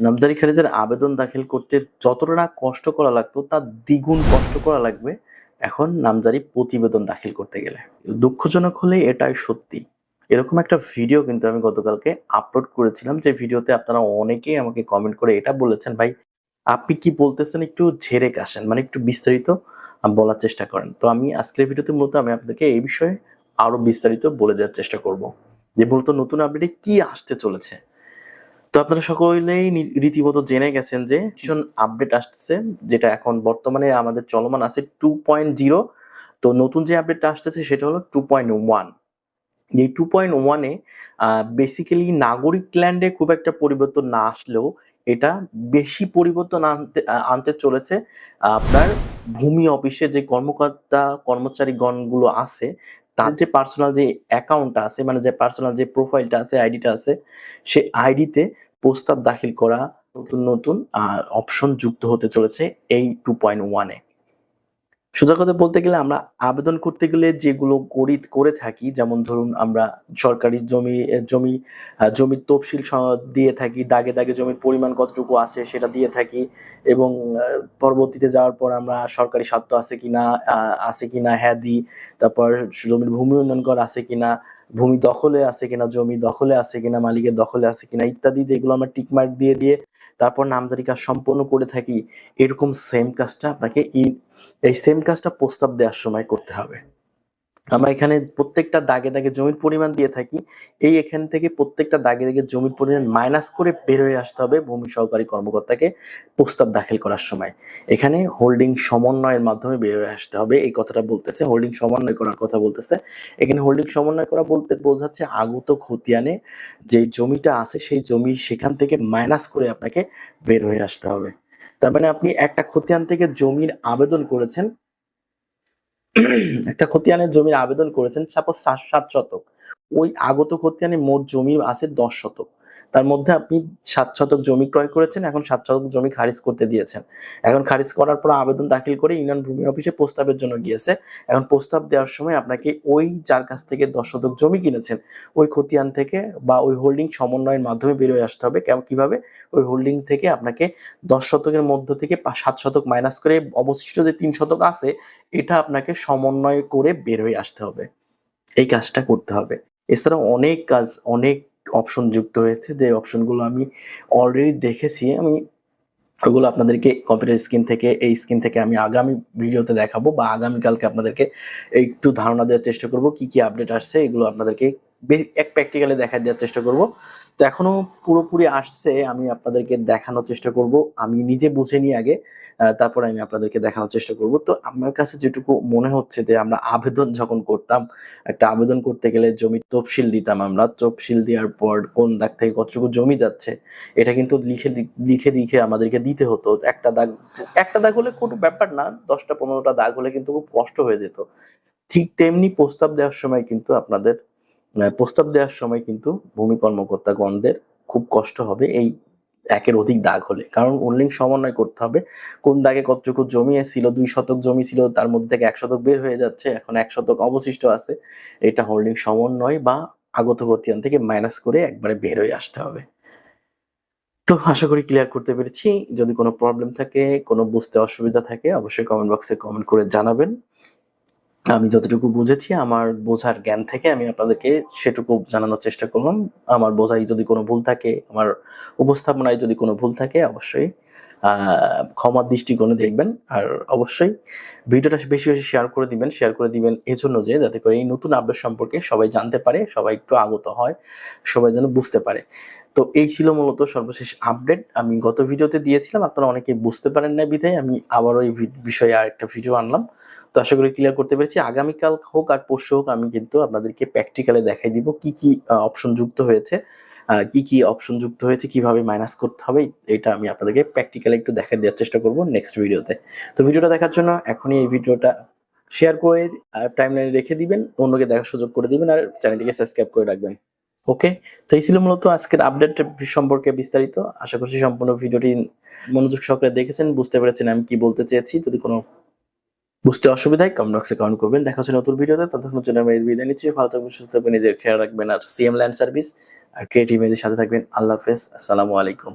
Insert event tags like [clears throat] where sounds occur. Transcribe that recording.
নামজারি খারিজের আবেদন দাখিল করতে যতটা কষ্ট করা লাগতো, তার দ্বিগুণ কষ্ট করা লাগবে এখন নামজারি প্রতিবেদন দাখিল করতে গেলে। দুঃখজনক হলে এটাই সত্যি। এরকম একটা ভিডিও কিন্তু আমি গতকালকে আপলোড করেছিলাম, যে ভিডিওতে আপনারা অনেকেই আমাকে কমেন্ট করে এটা বলেছেন, ভাই, আপনি কি বলতেছেন একটু ঝেড়ে কাশেন মানে একটু বিস্তারিত বলার চেষ্টা করেন। তো আমি আজকের ভিডিওতে মূলত আমি আপনাদেরকে এই বিষয়ে আরও বিস্তারিত বলে দেওয়ার চেষ্টা করব। যে মূলত নতুন আপডেটে কি আসতে চলেছে আপনারা সকলেই রীতিমতো জেনে গেছেন যে ভীষণ আপডেট আসতেছে, যেটা এখন বর্তমানে আমাদের চলমান আছে টু পয়েন্ট জিরো তো নতুন যে আপডেটটা আসতেছে সেটা হলো টু পয়েন্ট ওয়ান এই টু পয়েন্ট ওয়ানে বেসিক্যালি নাগরিক ল্যান্ডে খুব একটা পরিবর্তন না আসলেও এটা বেশি পরিবর্তন আনতে আনতে চলেছে। আপনার ভূমি অফিসে যে কর্মকর্তা কর্মচারীগণগুলো আছে, তার যে পার্সোনাল যে অ্যাকাউন্টটা আছে মানে যে পার্সোনাল যে প্রোফাইলটা আছে আইডিটা আছে, সে আইডিতে প্রস্তাব দাখিল করা নতুন নতুন অপশন যুক্ত হতে চলেছে এই টু পয়েন্ট ওয়ানে সোজা কথা বলতে গেলে আমরা আবেদন করতে গেলে যেগুলো করি করে থাকি, যেমন ধরুন আমরা সরকারি জমি জমি জমির তফসিল দিয়ে থাকি, দাগে দাগে জমির পরিমাণ কতটুকু আছে সেটা দিয়ে থাকি এবং পরবর্তীতে যাওয়ার পর আমরা সরকারি স্বার্থ আছে কিনা আছে কিনা হ্যাঁ দিই তারপর জমির ভূমি উন্নয়ন কর আছে কিনা ভূমি দখলে আছে কিনা, জমি দখলে আছে কিনা, মালিকের দখলে আছে কিনা ইত্যাদি যেগুলো আমরা টিকমার্ক দিয়ে দিয়ে তারপর নামজারি কাজ সম্পন্ন করে থাকি, এরকম সেম কাজটা আপনাকে এই সেম কাজটা প্রস্তাব দেওয়ার সময় করতে হবে। আমরা এখানে প্রত্যেকটা দাগে দাগে জমির পরিমাণ দিয়ে থাকি। এই এখান থেকে প্রত্যেকটা দাগে দাগে জমির পরিমাণ মাইনাস করে বের হয়ে আসতে হবে ভূমি সহকারী কর্মকর্তাকে প্রস্তাব দাখিল করার সময়। এখানে হোল্ডিং সমন্বয়ের মাধ্যমে বের হয়ে আসতে হবে, এই কথাটা বলতেছে। হোল্ডিং সমন্বয় করার কথা বলতেছে। এখানে হোল্ডিং সমন্বয় করা বলতে বোঝাচ্ছে আগত খতিয়ানে যে জমিটা আছে, সেই জমি সেখান থেকে মাইনাস করে আপনাকে বের হয়ে আসতে হবে। তার মানে আপনি একটা খতিয়ান থেকে জমির আবেদন করেছেন [clears throat] একটা খতিয়ানের জমির আবেদন করেছেন সাপোজ সাত শতক। ওই আগত খতিয়ানে মোট জমি আছে দশ শতক। তার মধ্যে আপনি সাত শতক জমি ক্রয় করেছেন, এখন সাত শতক জমি খারিজ করতে দিয়েছেন। এখন খারিজ করার পর আবেদন দাখিল করে ইউনিয়ন ভূমি অফিসে প্রস্তাবের জন্য গিয়েছে। এখন প্রস্তাব দেওয়ার সময় আপনাকে ওই যার কাছ থেকে দশ শতক জমি কিনেছেন, ওই খতিয়ান থেকে বা ওই হোল্ডিং সমন্বয়ের মাধ্যমে বেরোয় আসতে হবে। কেমন কীভাবে? ওই হোল্ডিং থেকে আপনাকে দশ শতকের মধ্য থেকে সাত শতক মাইনাস করে অবশিষ্ট যে তিন শতক আছে, এটা আপনাকে সমন্বয় করে বের হয়ে আসতে হবে। এই কাজটা করতে হবে। এছাড়াও অনেক কাজ, অনেক অপশন যুক্ত হয়েছে যে অপশনগুলো আমি অলরেডি দেখেছি। আমি ওগুলো আপনাদেরকে কম্পিউটার স্ক্রিন থেকে, এই স্ক্রিন থেকে আমি আগামী ভিডিওতে দেখাবো বা আগামীকালকে আপনাদেরকে একটু ধারণা দেওয়ার চেষ্টা করব, কি কি আপডেট আসছে, এগুলো আপনাদেরকে এক প্র্যাকটিক্যালি দেখা দেওয়ার চেষ্টা করব। তো এখনও পুরোপুরি আসছে, আমি আপনাদেরকে দেখানোর চেষ্টা করব। আমি নিজে বুঝে নিই আগে তারপরে আমি আপনাদেরকে দেখানোর চেষ্টা করব। তো আমার কাছে যেটুকু মনে হচ্ছে যে, আমরা আবেদন যখন করতাম, একটা আবেদন করতে গেলে জমির তফসিল দিতাম আমরা। তফসিল দেওয়ার পর কোন দাগ থেকে কতটুকু জমি যাচ্ছে, এটা কিন্তু লিখে লিখে লিখে আমাদেরকে দিতে হতো। একটা দাগ একটা দাগ হলে কোনো ব্যাপার না, দশটা, পনেরোটা দাগ হলে কিন্তু খুব কষ্ট হয়ে যেত। ঠিক তেমনি প্রস্তাব দেওয়ার সময় কিন্তু আপনাদের প্রস্তাব দেওয়ার সময় কিন্তু ভূমি কর্মকর্তাগণদের খুব কষ্ট হবে এই একের অধিক দাগ হলে। কারণ হোল্ডিং সমন্বয় করতে হবে। কোন দাগে কতটুকু জমি ছিল, দুই শতক জমি ছিল, তার মধ্যে থেকে এক শতক বের হয়ে যাচ্ছে, এখন এক শতক অবশিষ্ট আছে, এটা হোল্ডিং সমন্বয় বা আগত খতিয়ান থেকে মাইনাস করে একবারে বের হয়ে আসতে হবে। তো আশা করি ক্লিয়ার করতে পেরেছি। যদি কোনো প্রবলেম থাকে, কোনো বুঝতে অসুবিধা থাকে, অবশ্যই কমেন্ট বক্সে কমেন্ট করে জানাবেন। আমি যতটুকু বুঝেছি, আমার বোঝার জ্ঞান থেকে আমি আপনাদেরকে সেটুকু জানানোর চেষ্টা করলাম। আমার বোঝাই যদি কোনো ভুল থাকে, আমার উপস্থাপনায় যদি কোনো ভুল থাকে, অবশ্যই ক্ষমার দৃষ্টিকোণে দেখবেন। আর অবশ্যই, ভিডিওটা বেশি বেশি শেয়ার করে দিবেন, শেয়ার করে দিবেন এজন্য যে, যাতে করে এই নতুন আপডেট সম্পর্কে সবাই জানতে পারে, সবাই একটু আগত হয়, সবাই যেন বুঝতে পারে। তো এই ছিল মূলত সর্বশেষ আপডেট আমি গত ভিডিওতে দিয়েছিলাম, আপনারা অনেকে বুঝতে পারেন না বিধায় আমি আবারও এই বিষয়ে আর একটা ভিডিও আনলাম। তো আশা করি ক্লিয়ার করতে পেরেছি। আগামীকাল হোক আর পরশু হোক আমি কিন্তু আপনাদেরকে প্র্যাকটিক্যালে দেখাই দিব কি কি অপশন যুক্ত হয়েছে কি কি অপশন যুক্ত হয়েছে, কীভাবে মাইনাস করতে হবে, এটা আমি আপনাদেরকে প্র্যাকটিক্যালি একটু দেখা দেওয়ার চেষ্টা করব নেক্সট ভিডিওতে তো ভিডিওটা দেখার জন্য এখনই এই ভিডিওটা শেয়ার করে টাইমলাইনে রেখে দিবেন, অন্যকে দেখার সুযোগ করে দিবেন, আর চ্যানেলটিকে সাবস্ক্রাইব করে রাখবেন। ওকে? তো এই ছিল মূলত আজকের আপডেট সম্পর্কে বিস্তারিত। আশা করছি সম্পূর্ণ ভিডিওটি মনোযোগ সহকারে দেখেছেন, বুঝতে পেরেছেন আমি কি বলতে চেয়েছি। যদি কোনো বুঝতে অসুবিধায় কমেন্ট বক্সে কমেন্ট করবেন। দেখা হচ্ছে নতুন ভিডিওতে। ততক্ষণ জন্য আমি বিদায় নিচ্ছি। ভালো থাকবেন, সুস্থ থাকবেন, নিজের খেয়াল রাখবেন। আর সিএম ল্যান্ড সার্ভিস আর ক্রিয়েটিভ সাথে থাকবেন। আল্লাহ হাফেজ। আসসালামু আলাইকুম।